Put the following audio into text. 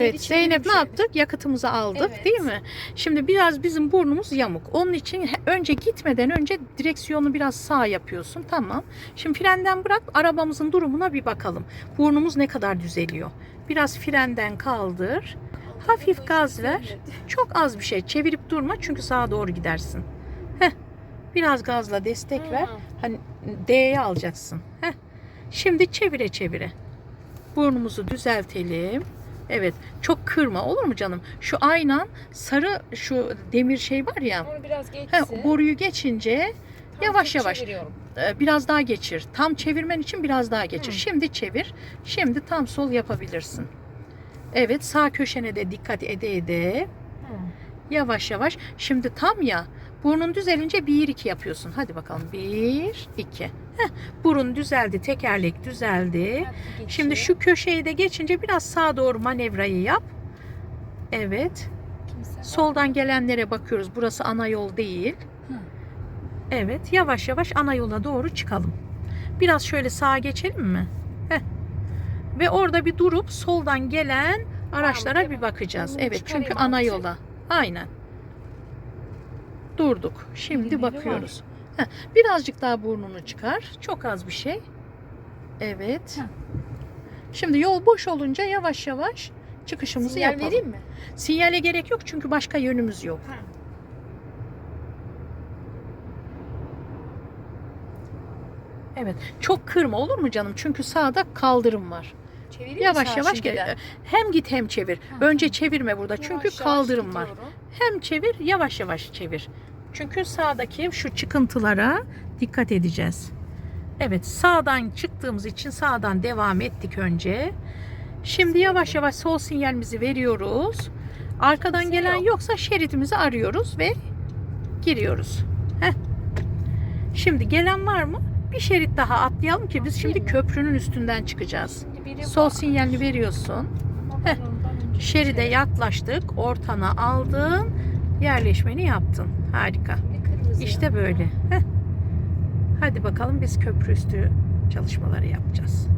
Evet Zeynep ne yaptık? Yakıtımızı aldık Evet. değil mi? Şimdi biraz bizim burnumuz yamuk. Onun için önce gitmeden önce direksiyonu biraz sağ yapıyorsun. Tamam. Şimdi frenden bırak arabamızın durumuna bir bakalım. Burnumuz ne kadar düzeliyor. Biraz frenden kaldır. Hafif gaz ver. Çok az bir şey. Çevirip durma çünkü sağa doğru gidersin. Heh. Biraz gazla destek ver. Hani D'ye alacaksın. Heh. Şimdi çevire çevire. Burnumuzu düzeltelim. Evet. Çok kırma olur mu canım? Şu aynan sarı şu demir şey var ya. Onu biraz geçsin. He, boruyu geçince Tam yavaş yavaş. çeviriyorum. e, biraz daha geçir. Tam çevirmen için biraz daha geçir. Hı. Şimdi çevir. Şimdi tam sol yapabilirsin. Evet sağ köşene de dikkat ede ede. Hı. Yavaş yavaş. Şimdi tam ya burnun düzelince 1 2 yapıyorsun. Hadi bakalım. 1 2. Heh, burun düzeldi, tekerlek düzeldi. Şimdi şu köşeyi de geçince biraz sağa doğru manevrayı yap. Evet. Kimse. Soldan gelenlere bakıyoruz. Burası ana yol değil. Hı. Evet. Yavaş yavaş ana yola doğru çıkalım. Biraz şöyle sağa geçelim mi? Heh. Ve orada bir durup soldan gelen araçlara bir bakacağız. Evet. Çünkü ana yola. Aynen. Durduk. Şimdi var. bakıyoruz. Heh, Birazcık daha burnunu çıkar. Çok az bir şey. Evet. Heh. Şimdi yol boş olunca yavaş yavaş çıkışımızı Sinyal yapalım. vereyim mi? Sinyale gerek yok çünkü başka yönümüz yok. Ha. Evet. Çok kırma olur mu canım? Çünkü sağda kaldırım var. Çevireyim Yavaş yavaş gel. Hem git hem çevir. Ha, Önce çevirme burada çünkü Yavaş yavaş kaldırım var. gidiyorum. Hem çevir, yavaş yavaş çevir. Çünkü sağdaki şu çıkıntılara dikkat edeceğiz. Evet, sağdan çıktığımız için sağdan devam ettik önce. Şimdi yavaş yavaş sol sinyalimizi veriyoruz. Arkadan gelen yok. yoksa şeridimizi arıyoruz ve giriyoruz. Heh. Şimdi gelen var mı? Bir şerit daha atlayalım ki biz şimdi köprünün üstünden çıkacağız. Biri Sol sinyalini veriyorsun. Şeride yaklaştık. Ortana aldın. Yerleşmeni yaptın. Harika. İşte böyle. Heh. Hadi bakalım biz köprü üstü çalışmaları yapacağız.